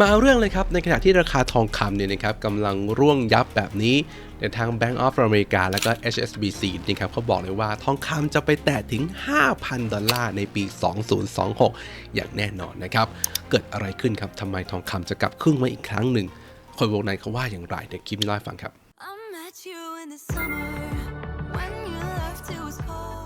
มาเรื่องเลยครับ ในขณะที่ราคาทองคำเนี่ยนะครับกำลังร่วงยับแบบนี้ในทาง Bank of America แล้วก็ HSBC นะครับเขาบอกเลยว่าทองคำจะไปแตะถึง 5,000 ดอลลาร์ในปี 2026 อย่างแน่นอนนะครับ เกิดอะไรขึ้นครับทำไมทองคำจะกลับครึ่งมาอีกครั้งหนึ่ง คนวงในเขาว่าอย่างไรเดี๋ยวคลิปนี้เล่าให้ฟังครับ I met you in the summer when you left it was cold.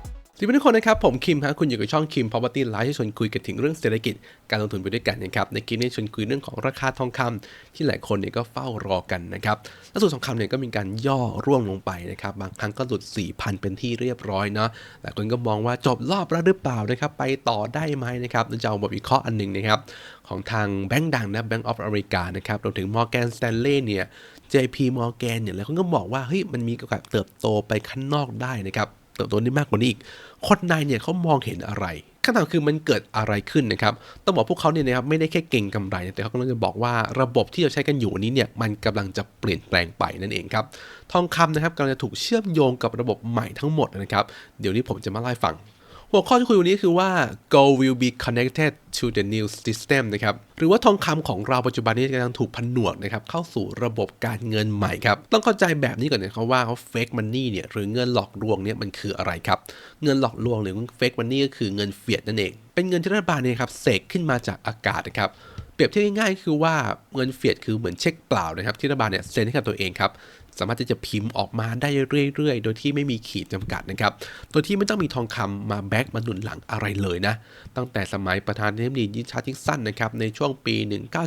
สวัสดีทุกคนนะครับ ผมคิมฮะคุณอยู่กับช่องคิม Property Live ที่ชวนคุยกันถึงเรื่องเศรษฐกิจการลงทุนไปด้วยกันนะครับในคลิปนี้ชวนคุยเรื่องของราคาทองคำที่หลายคนเนี่ยก็เฝ้ารอกันนะครับล่าสุดทองคำเนี่ยก็มีการย่อร่วงลงไปนะครับบางครั้งก็หลุด 4,000 เป็นที่เรียบร้อยเนาะหลายคนก็มองว่าจบรอบแล้วหรือเปล่านะครับไปต่อได้ไหมนะครับเราจะเอาบทวิเคราะห์อันหนึ่งนะครับของทางแบงก์ดังนะ Bank of America นะครับรวมถึง Morgan Stanley เนี่ย JP Morgan เนี่ยแล้วเขาก็บอกว่าเฮ้ยมันมีโอกาสเติบโตไปข้างนอกได้นะครับ ติบโตได้มากกว่านี้อีก คนในเนี่ยเขามองเห็นอะไรคำถามคือมันเกิดอะไรขึ้นนะครับ ต้องบอกพวกเขาเนี่ยนะครับไม่ได้แค่เก่งกำไร แต่เขากำลังจะบอกว่าระบบที่เราใช้กันอยู่นี้เนี่ยมันกำลังจะเปลี่ยนแปลงไปนั่นเองครับ ทองคำนะครับกำลังจะถูกเชื่อมโยงกับระบบใหม่ทั้งหมดนะครับ เดี๋ยวนี้ผมจะมาเล่าให้ฟัง หัวข้อที่คุยวันนี้คือว่า gold will be connected to the new system นะครับ หรือว่าทองคำของเราปัจจุบันนี้กำลังถูกผนวกนะครับ เข้าสู่ระบบการเงินใหม่ครับ ต้องเข้าใจแบบนี้ก่อนนะครับว่าเขา fake money เนี่ย หรือเงินหลอกลวงเนี่ยมันคืออะไรครับ เงินหลอกลวงหรือ fake money ก็คือเงินเฟียดนั่นเอง เป็นเงินที่รัฐบาลเนี่ยครับเสกขึ้นมาจากอากาศนะครับเปรียบเทียบง่ายๆคือว่าเงินเฟียดคือเหมือนเช็คเปล่านะครับที่รัฐบาลเนี่ยเซ็นให้กับตัวเองครับ สามารถที่จะพิมพ์ออกมาได้เรื่อยๆ โดยที่ไม่มีขีดจำกัดนะครับ โดยที่ไม่ต้องมีทองคำมาแบ็กมาหนุนหลังอะไรเลยนะ ตั้งแต่สมัยประธานาธิบดียิชาร์ทิกสันนะครับ ในช่วงปี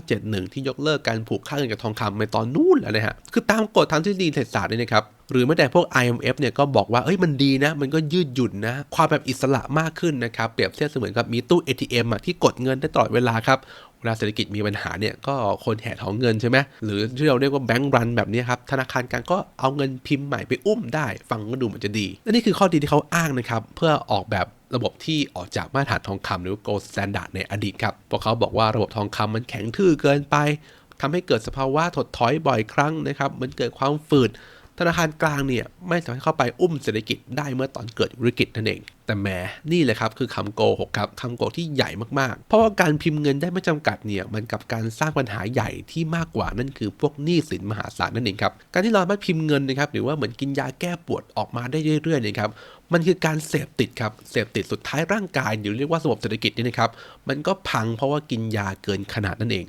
1971 ที่ยกเลิกการผูกค่าเงินกับทองคำในตอนนู้นแล้วนะฮะ คือตามกฎทางทฤษฎีเศรษฐศาสตร์เนี่ยนะครับหรือแม้แต่พวก IMF เนี่ยก็บอกว่า เอ้ย มันดีนะ มันก็ยืดหยุ่นนะ ความแบบอิสระมากขึ้นนะครับ เปรียบเทียบเสมือนกับมีตู้ ATM อะที่กดเงินได้ตลอดเวลาครับ วลาเศรษฐกิจมีปัญหาเนี่ยก็คนแห่ถอนเงินใช่ไหมหรือที่เราเรียกว่าแบงก์รันแบบนี้ครับธนาคารกลางก็เอาเงินพิมพ์ใหม่ไปอุ้มได้ฟังก็ดูเหมือนจะดีและนี่คือข้อดีที่เขาอ้างนะครับเพื่อออกแบบระบบที่ออกจากมาตรฐานทองคำหรือ gold standard ในอดีตครับพวกเขาบอกว่าระบบทองคำมันแข็งทื่อเกินไปทำให้เกิดสภาวะถดถอยบ่อยครั้งนะครับมันเกิดความฝืด ธนาคารกลางเนี่ยไม่สามารถเข้าไปอุ้มเศรษฐกิจได้เมื่อตอนเกิดวิกฤตนั่นเอง แต่แหมนี่แหละครับคือคำโกหกครับคำโกหกที่ใหญ่มากๆ เพราะว่าการพิมพ์เงินได้ไม่จำกัดเนี่ยมันกับการสร้างปัญหาใหญ่ที่มากกว่านั่นคือพวกหนี้สินมหาศาลนั่นเองครับการที่เราสามารถพิมพ์เงินนะครับหรือว่าเหมือนกินยาแก้ปวดออกมาได้เรื่อยๆนี่ยครับมันคือการเสพติดครับเสพติดสุดท้ายร่างกายหรือเรียกว่าระบบเศรษฐกิจนี่นะครับมันก็พังเพราะว่ากินยาเกินขนาดนั่นเอง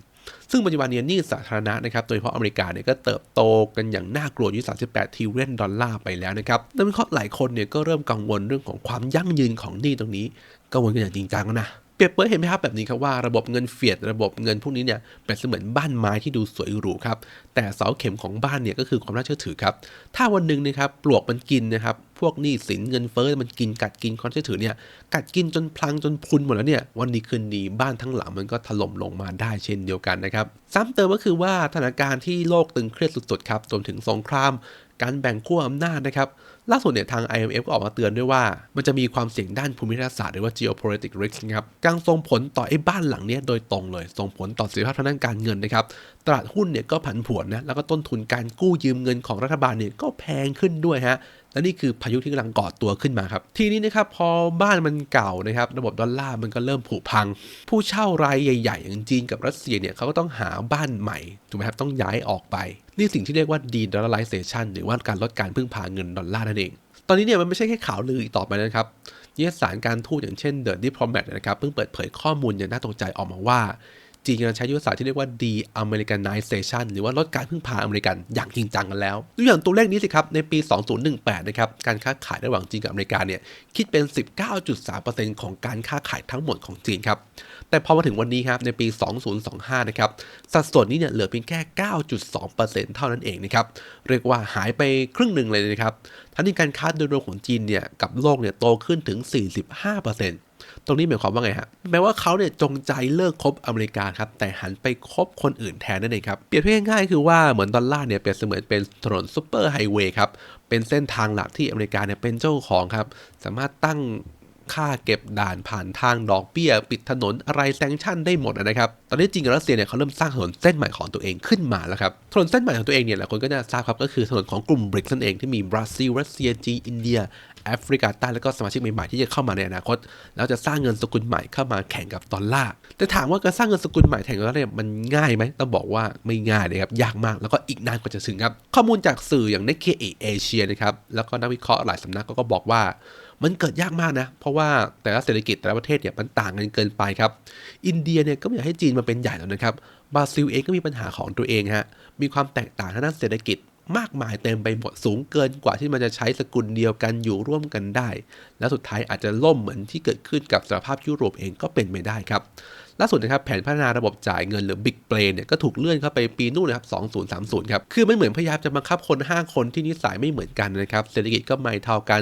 ซึ่งปัจจุบันนี้หนี้สาธารณะนะครับโดยเฉพาะอเมริกาเนี่ยก็เติบโตกันอย่างน่ากลัวอยู่ 38ทริลเลนดอลลาร์ไปแล้วนะครับนักวิเคราะห์หลายคนเนี่ยก็เริ่มกังวลเรื่องของความยั่งยืนของหนี้ตรงนี้ กังวลกันอย่างจริงจังแล้วนะเปรียบเปรยเห็นไหมครับแบบนี้ครับว่าระบบเงินเฟียดระบบเงินพวกนี้เนี่ยเป็นเสมือนบ้านไม้ที่ดูสวยหรูครับแต่เสาเข็มของบ้านเนี่ยก็คือความน่าเชื่อถือครับถ้าวันหนึ่งนะครับปลวกมันกินนะครับ พวกหนี้สินเงินเฟ้อมันกินกัดกินความเชื่อถือเนี่ยกัดกินจนพลังจนพุนหมดแล้วเนี่ยวันนี้คืนดีบ้านทั้งหลังมันก็ถล่มลงมาได้เช่นเดียวกันนะครับซ้ำเติมก็คือว่าสถานการณ์ที่โลกตึงเครียดสุดๆครับรวมถึงสงคราม การแบ่งขั้วอำนาจนะครับล่าสุดเนี่ยทาง IMF ก็ออกมาเตือนด้วยว่า มันจะมีความเสี่ยงด้านภูมิรัฐศาสตร์หรือว่า geopolitical risk ครับกำลังส่งผลต่อไอ้บ้านหลังเนี้ยโดยตรงเลย ส่งผลต่อสถียรภาพทางด้านการเงินนะครับ ตลาดหุ้นเนี่ยก็ผันผวนนะ แล้วก็ต้นทุนการกู้ยืมเงินของรัฐบาลเนี่ยก็แพงขึ้นด้วยฮะ และนี่คือพายุที่กำลังก่อตัวขึ้นมาครับ ทีนี้นะครับพอบ้านมันเก่านะครับ ระบบดอลลาร์มันก็เริ่มผุพัง ผู้เช่ารายใหญ่ๆ อย่างจีนกับรัสเซียเนี่ยเขาก็ต้องหาบ้านใหม่ถูกไหมครับต้องย้ายออกไป นี่สิ่งที่เรียกว่า de-dollarization หรือว่าการลดการพึ่งพาเงินดอลลาร์นั่นเอง ตอนนี้เนี่ยมันไม่ใช่แค่ข่าวลืออีกต่อไปนะครับนิตยสารการทูตอย่างเช่น The Diplomat นะครับเพิ่งเปิดเผยข้อมูลอย่างน่าตกใจออกมาว่า จีนกำลังใช้ยุทธศาสตร์ที่เรียกว่า de-Americanization หรือว่าลดการพึ่งพาอเมริกันอย่างจริงจังกันแล้วดูอย่างตัวเลขนี้สิครับ ในปี 2018 นะครับ การค้าขายระหว่างจีนกับอเมริกาเนี่ย คิดเป็น 19.3%ของการค้าขายทั้งหมดของจีนครับ แต่พอมาถึงวันนี้ครับ ในปี 2025 นะครับ สัดส่วนนี้เนี่ยเหลือเพียงแค่ 9.2%เท่านั้นเองนะครับ เรียกว่าหายไปครึ่งหนึ่งเลยนะครับ ทั้งนี้การค้าโดยรวมของจีนเนี่ยกับโลกเนี่ยโตขึ้นถึง 45% ตรงนี้หมายความว่าไงฮะแม้ว่าเขาเนี่ยจงใจเลิกคบอเมริกาครับ แต่หันไปคบคนอื่นแทนนั่นเองครับ เปรียบเทียบง่ายๆคือว่าเหมือนดอลลาร์เนี่ยเปรียบเสมือนเป็นถนนซูเปอร์ไฮเวย์ครับ เป็นเส้นทางหลักที่อเมริกาเนี่ยเป็นเจ้าของครับ สามารถตั้ง ค่าเก็บด่านผ่านทางดอกเบี้ย ปิดถนนอะไรแซงชั่นได้หมดนะครับ ตอนนี้จริงรัสเซียเนี่ยเขาเริ่มสร้างถนนเส้นใหม่ของตัวเองขึ้นมาแล้วครับ ถนนเส้นใหม่ของตัวเองเนี่ยหลายคนก็จะทราบครับก็คือถนนของกลุ่มบริกนั่นเองที่มีบราซิลรัสเซียจีนอินเดียแอฟริกาใต้แล้วก็สมาชิกใหม่ๆที่จะเข้ามาในอนาคต แล้วจะสร้างเงินสกุลใหม่เข้ามาแข่งกับดอลลาร์แต่ถามว่าการสร้างเงินสกุลใหม่แข่งกับดอลลาร์เนี่ยมันง่ายไหมต้องบอกว่าไม่ง่ายเลยครับยากมากแล้วก็อีกนานกว่าจะถึงครับข้อมูลจากสื่ออย่าง Nikkei Asia นะครับแล้วก็นักวิเคราะห์หลายสำนักก็บอกว่า มันเกิดยากมากนะ เพราะว่าแต่ละเศรษฐกิจแต่ละประเทศเนี่ยมันต่างกันเกินไปครับ อินเดียเนี่ยก็ไม่อยากให้จีนมาเป็นใหญ่แล้วนะครับบราซิลเองก็มีปัญหาของตัวเองฮะมีความแตกต่างทางด้านเศรษฐกิจมากมายเต็มไปหมดสูงเกินกว่าที่มันจะใช้สกุลเดียวกันอยู่ร่วมกันได้ แล้วสุดท้ายอาจจะล่มเหมือนที่เกิดขึ้นกับสหภาพยุโรปเองก็เป็นไปได้ครับ ล่าสุดนะครับแผนพัฒนาระบบจ่ายเงินหรือ Big Play เนี่ยก็ถูกเลื่อนเข้าไปปีนู่นนะครับ 2030 ครับ คือไม่เหมือนพยายามจะบังคับคน 5 คนที่นิสัยไม่เหมือนกันนะครับ เศรษฐกิจก็ไม่เท่ากัน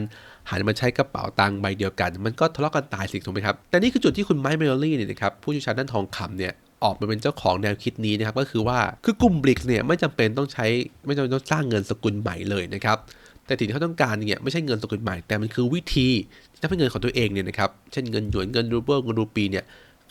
หันมาใช้กระเป๋าตังค์ใบเดียวกัน มันก็ทะเลาะกันตายสิถูกไหมครับ แต่นี่คือจุดที่คุณไมค์เมลลี่เนี่ยนะครับผู้เชี่ยวชาญด้านทองคำเนี่ยออกมาเป็นเจ้าของแนวคิดนี้นะครับก็คือว่าคือกลุ่มบริกเนี่ยไม่จำเป็นต้องใช้ไม่จำเป็นต้องสร้างเงินสกุลใหม่เลยนะครับแต่สิ่งที่เขาต้องการเนี่ยไม่ใช่เงินสกุลใหม่แต่มันคือวิธีที่ทำให้เงินของตัวเองเนี่ยนะครับเช่นเงินหยวนเงินรูเบิลเงินรูปีเนี่ย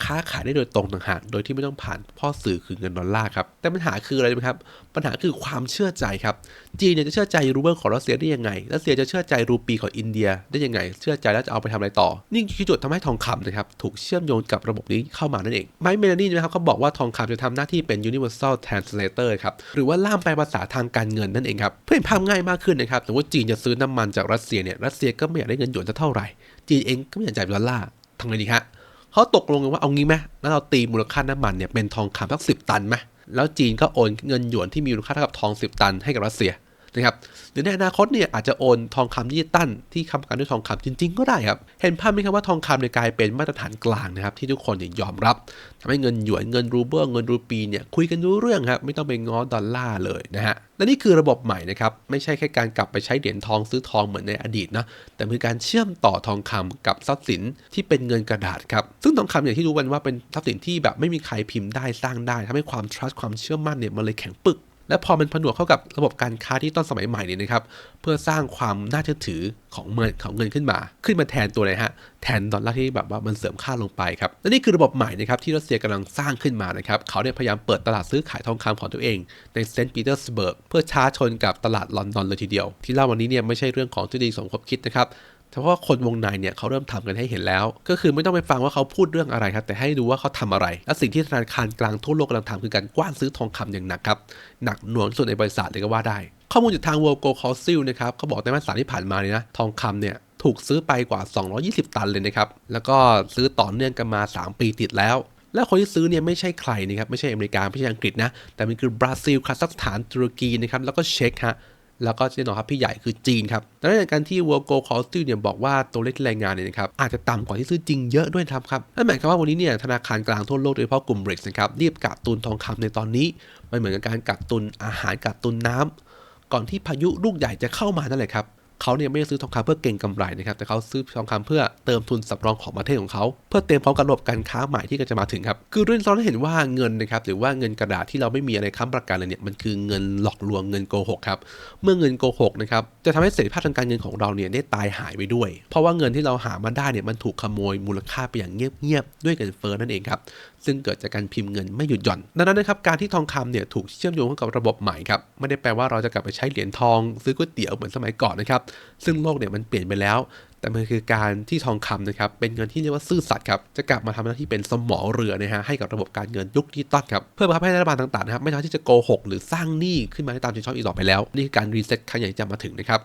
ค้าขายได้โดยตรงต่างหากโดยที่ไม่ต้องผ่านพ่อสื่อคือเงินดอลลาร์ครับ แต่ปัญหาคืออะไรไหมครับ ปัญหาคือความเชื่อใจครับ จีนเนี่ยจะเชื่อใจรูเบิลของรัสเซียได้ยังไง รัสเซียจะเชื่อใจรูปีของอินเดียได้ยังไง เชื่อใจแล้วจะเอาไปทำอะไรต่อ นี่คือจุดทำให้ทองคำนะครับถูกเชื่อมโยงกับระบบนี้เข้ามานั่นเอง ไมค์เมลานี่นะครับเขาบอกว่าทองคำจะทำหน้าที่เป็น universal translator ครับหรือว่าล่ามแปลภาษาทางการเงินนั่นเองครับเพื่อให้ภาพง่ายมากขึ้นนะครับสมมติจีนจะซื้อน้ำมันจากรัสเซียเนี่ยรัสเซียก็ไม่อยากได้เงินหยวนเท่าไหร่จีนเองก็ไม่อยากจ่ายดอลลาร์ทำไงดีฮะ เขาตกลงกันว่าเอางี้ไหมแล้วเราตีมูลค่าน้ำมันเนี่ยเป็นทองคำสักสิบตันไหมแล้วจีนก็โอนเงินหยวนที่มีมูลค่าเท่ากับทองสิบตันให้กับรัสเซีย นะครับหรือในอนาคตเนี่ยอาจจะโอนทองคำดิจิตัลที่ค้ำประกันด้วยทองคำจริง ๆ ก็ได้ครับ เห็นภาพไหมครับว่าทองคำเนี่ยกลายเป็นมาตรฐานกลางนะครับที่ทุกคนเนี่ยยอมรับทำให้เงินหยวนเงินรูเบิลเงินรูปีเนี่ยคุยกันรู้เรื่องครับไม่ต้องไปง้อดอลลาร์เลยนะฮะและนี่คือระบบใหม่นะครับไม่ใช่แค่การกลับไปใช้เหรียญทองซื้อทองเหมือนในอดีตนะแต่คือการเชื่อมต่อทองคำกับทรัพย์สินที่เป็นเงินกระดาษครับซึ่งทองคำอย่างที่รู้กันว่าเป็นทรัพย์สินที่แบบไม่มีใครพิมพ์ได้สร้างได้ทำให้ความ trust ความเชื่อมั่นเนี่ยมันเลยแข็งปึก และพอมันผนวกเข้ากับระบบการค้าที่ต้นสมัยใหม่เนี่ยนะครับ เพื่อสร้างความน่าเชื่อถือของเงินของเงินขึ้นมา ขึ้นมาแทนตัวอะไรฮะ แทนดอลลาร์ที่แบบว่ามันเสริมค่าลงไปครับ และนี่คือระบบใหม่นะครับที่รัสเซียกำลังสร้างขึ้นมานะครับ เขาเนี่ยพยายามเปิดตลาดซื้อขายทองคำของตัวเอง ในเซนต์ปีเตอร์สเบิร์กเพื่อช้าชนกับตลาดลอนดอนเลยทีเดียว ที่เล่าวันนี้เนี่ยไม่ใช่เรื่องของทฤษฎีสมคบคิดนะครับ แต่ว่าคนวงในเนี่ยเขาเริ่มทำกันให้เห็นแล้ว ก็คือไม่ต้องไปฟังว่าเขาพูดเรื่องอะไรครับแต่ให้ดูว่าเขาทำอะไร และสิ่งที่ธนาคารกลางทั่วโลกกำลังทำคือการกว้านซื้อทองคำอย่างหนักครับหนักหน่วงสุดในบริษัทเลยก็ว่าได้ ข้อมูลจากทาง World Gold Council นะครับเขาบอกในมาตรฐานที่ผ่านมาเนี่ยนะทองคำเนี่ยถูกซื้อไปกว่า 220 ตันเลยนะครับแล้วก็ซื้อต่อเนื่องกันมา 3 ปีติดแล้วและคนที่ซื้อเนี่ยไม่ใช่ใครนะครับไม่ใช่อเมริกาไม่ใช่อังกฤษนะแต่มันคือบราซิลคาซัคสถานตุรกีนะครับแล้วก็เช็กฮะ แล้วก็แน่นอนครับพี่ใหญ่คือจีนครับดังนั้นการที่ World Gold Council เนี่ยบอกว่าตัวเลขแรงงานเนี่ยนะครับอาจจะต่ำกว่าที่ซื้อจริงเยอะด้วยครับครับนั่นหมายความว่าวันนี้เนี่ยธนาคารกลางทั่วโลกโดยเฉพาะกลุ่ม BRICS นะครับรีบกักตุนทองคำในตอนนี้ไม่เหมือนกับการกักตุนอาหารกักตุนน้ำก่อนที่พายุลูกใหญ่จะเข้ามานั่นแหละครับ เขาเนี่ยไม่ได้ซื้อทองคำเพื่อเก็งกำไรนะครับแต่เขาซื้อทองคำเพื่อเติมทุนสำรองของประเทศของเขาเพื่อเตรียมพร้อมกับระบบการค้าใหม่ที่กำลังจะมาถึงครับคือเรื่องเราได้เห็นว่าเงินนะครับหรือว่าเงินกระดาษที่เราไม่มีอะไรค้ำประกันเลยเนี่ยมันคือเงินหลอกลวงเงินโกหกครับเมื่อเงินโกหกนะครับจะทำให้เสรีภาพทางการเงินของเราเนี่ยได้ตายหายไปด้วย เพราะว่าเงินที่เราหามาได้เนี่ยมันถูกขโมยมูลค่าไปอย่างเงียบๆด้วยเงินเฟ้อนั่นเองครับซึ่งเกิดจากการพิมพ์เงินไม่หยุดหย่อน ดังนั้นนะครับการที่ทองคำเนี่ยถูกเชื่อมโยงเข้ากับระบบใหม่ครับไม่ได้แปลว่าเราจะกลับไปใช้เหรียญทอง ซื้อก๋วยเตี๋ยวเหมือนสมัยก่อนนะครับซึ่งโลกเนี่ยมันเปลี่ยนไปแล้ว แต่มันคือการที่ทองคำนะครับ เป็นเงินที่เรียกว่าซื่อสัตย์ครับ จะกลับมาทำหน้าที่เป็นสมอเรือนะฮะ ให้กับระบบการเงินยุคดิจิตอลครับ เพื่อบังคับให้รัฐบาลต่างๆนะครับ ไม่สามารถที่จะโกหกหรือสร้างหนี้ขึ้นมาได้ตามใจชอบอีกต่อไปแล้ว นี่คือการรีเซ็ตครั้งใหญ่ที่จะมาถึงนะครับ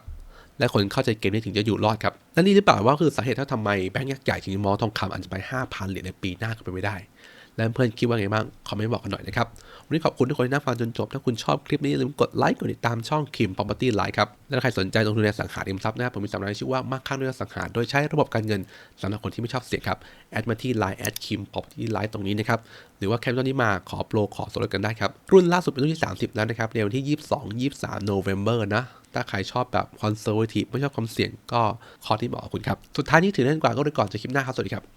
และคนเข้าใจเกมนี้ถึงจะอยู่รอดครับ และนี่หรือเปล่าว่าคือสาเหตุที่ทำไมแบงก์ยักษ์ใหญ่ถึงมองทองคำอาจจะไป 5,000 เหรียญในปีหน้าก็เป็นไปได้ และเพื่อนคิดว่าไงบ้างคอมเมนต์บอกกันหน่อยนะครับ วันนี้ขอบคุณทุกคนที่นั่งฟังจนจบ ถ้าคุณชอบคลิปนี้อย่าลืมกดไลค์กดติดตามช่องคิม Property Live ครับ และถ้าใครสนใจลงทุนในสังหาริมทรัพย์นะครับผมมีสัมมนาที่ชื่อว่ามากข้างด้วยสังหา โดยใช้ระบบการเงินสำหรับคนที่ไม่ชอบเสี่ยงครับ แอดมาที่ Line แอดคิม Property Live ตรงนี้นะครับ หรือว่าแคปชั่นนี้มาขอโปรขอส่วนลดกันได้ครับ รุ่นล่าสุดเป็นรุ่นที่ 30 แล้วนะครับในวันที่ 22 23 November นะถ้าใครชอบแบบคอนเซอร์วทีฟไม่ชอบความเสี่ยงก็คอที่เหมาะกับคุณครับ สุดท้ายนี้ถือเล่นกว่าก็เลยก่อนจะคลิปหน้าครับ สวัสดีครับ